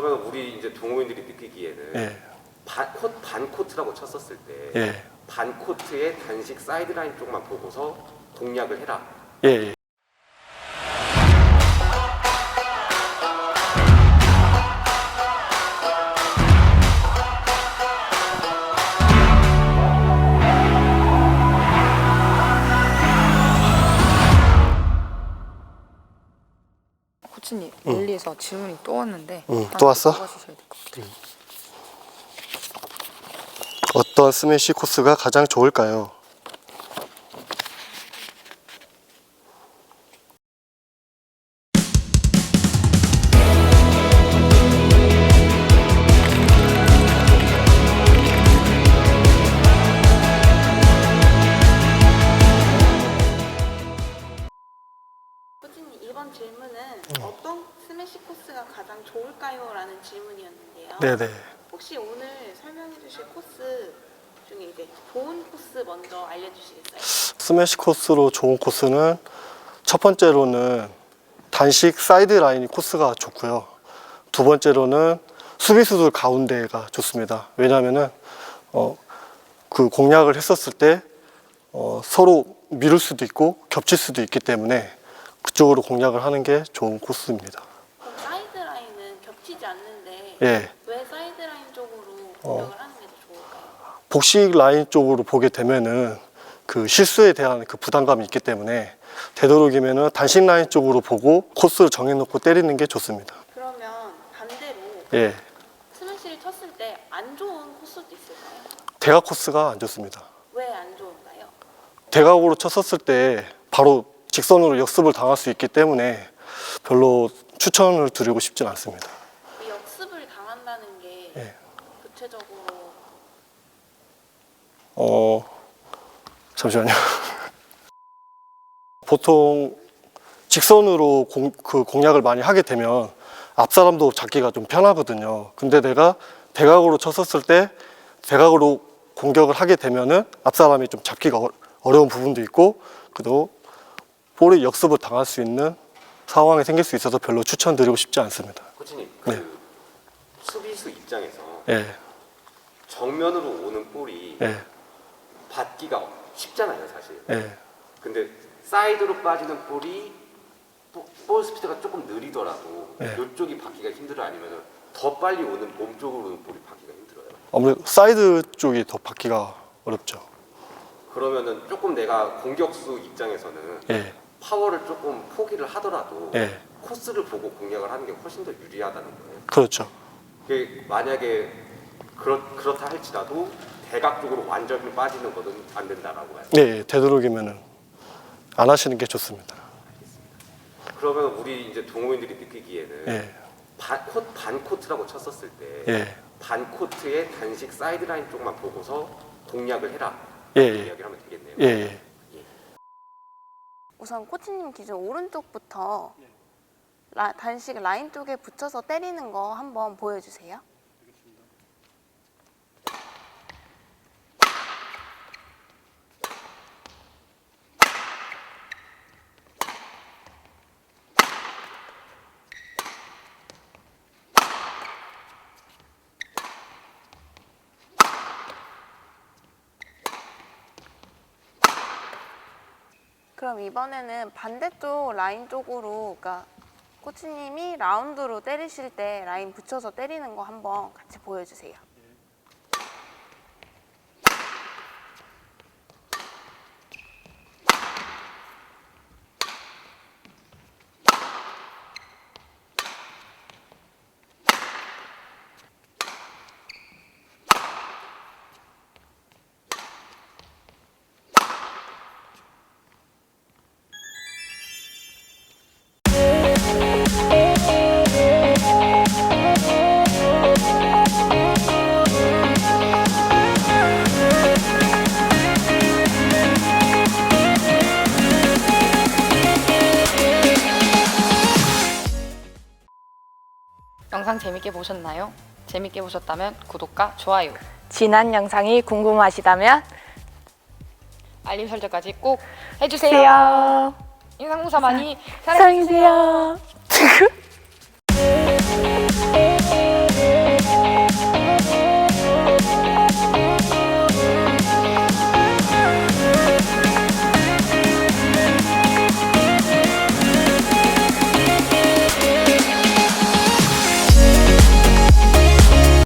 그러면 우리 이제 동호인들이 느끼기에는 예, 반, 코, 반 코트라고 쳤었을 때 예, 반 코트의 단식 사이드라인 쪽만 보고서 공략을 해라. 예, 예. 랠리에서 질문이 또 왔는데 응, 또 왔어? 될것 같아요. 어떤 스매시 코스가 가장 좋을까요? 좋을까요? 라는 질문이었는데요. 네네. 혹시 오늘 설명해 주실 코스 중에 이제 좋은 코스 먼저 알려주시겠어요? 스매시 코스로 좋은 코스는 첫 번째로는 단식 사이드 라인 코스가 좋고요. 두 번째로는 수비수들 가운데가 좋습니다. 왜냐하면은 어, 그 공략을 했었을 때 어, 서로 미룰 수도 있고 겹칠 수도 있기 때문에 그쪽으로 공략을 하는 게 좋은 코스입니다. 겹치지 않는데 예. 왜 사이드 라인 쪽으로 어. 공격을 하는 게 더 좋을까요? 복식 라인 쪽으로 보게 되면은 그 실수에 대한 그 부담감이 있기 때문에 되도록이면은 단식 라인 쪽으로 보고 코스를 정해놓고 때리는 게 좋습니다. 그러면 반대로 예, 스매시를 쳤을 때 안 좋은 코스도 있을까요? 대각 코스가 안 좋습니다. 왜 안 좋은가요? 대각으로 쳤었을 때 바로 직선으로 역습을 당할 수 있기 때문에 별로 추천을 드리고 싶진 않습니다. 이 역습을 당한다는 게 예. 구체적으로 어, 잠시만요. 보통 직선으로 공, 그 공략을 많이 하게 되면 앞 사람도 잡기가 좀 편하거든요. 근데 내가 대각으로 쳤었을 때 대각으로 공격을 하게 되면은 앞 사람이 좀 잡기가 어- 어려운 부분도 있고 그리고 볼이 역습을 당할 수 있는 상황이 생길 수 있어서 별로 추천드리고 싶지 않습니다. 코치님, 그 네. 수비수 입장에서 예, 정면으로 오는 볼이 예, 받기가 쉽잖아요, 사실. 예, 근데 사이드로 빠지는 볼이 보- 볼 스피드가 조금 느리더라도 네. 이쪽이 받기가 힘들어 아니면 더 빨리 오는 몸 쪽으로 오는 볼이 받기가 힘들어요. 아무래도 사이드 쪽이 더 받기가 어렵죠. 그러면은 조금 내가 공격수 입장에서는 예, 파워를 조금 포기를 하더라도 예, 코스를 보고 공략을 하는 게 훨씬 더 유리하다는 거예요. 그렇죠. 그게 만약에 그렇, 그렇다 할지라도 대각 쪽으로 완전히 빠지는 것은 안 된다라고 해요. 예, 예, 되도록이면은 안 하시는 게 좋습니다. 그러면 우리 이제 동호인들이 느끼기에는 예, 반, 코, 반 코트라고 쳤었을 때 예, 반 코트의 단식 사이드라인 쪽만 보고서 공략을 해라. 예, 이렇게 예, 이야기를 하면 되겠네요. 예, 예. 우선 코치님 기준 오른쪽부터 라- 단식 라인 쪽에 붙여서 때리는 거 한번 보여주세요. 그럼 이번에는 반대쪽 라인 쪽으로, 그러니까 코치님이 라운드로 때리실 때 라인 붙여서 때리는 거 한번 같이 보여주세요. 영상 재밌게 보셨나요? 재밌게 보셨다면 구독과 좋아요, 지난 영상이 궁금하시다면 알림 설정까지 꼭 해주세요. 주세요. 인상공사 많이 사랑해주세요. 사랑해주세요.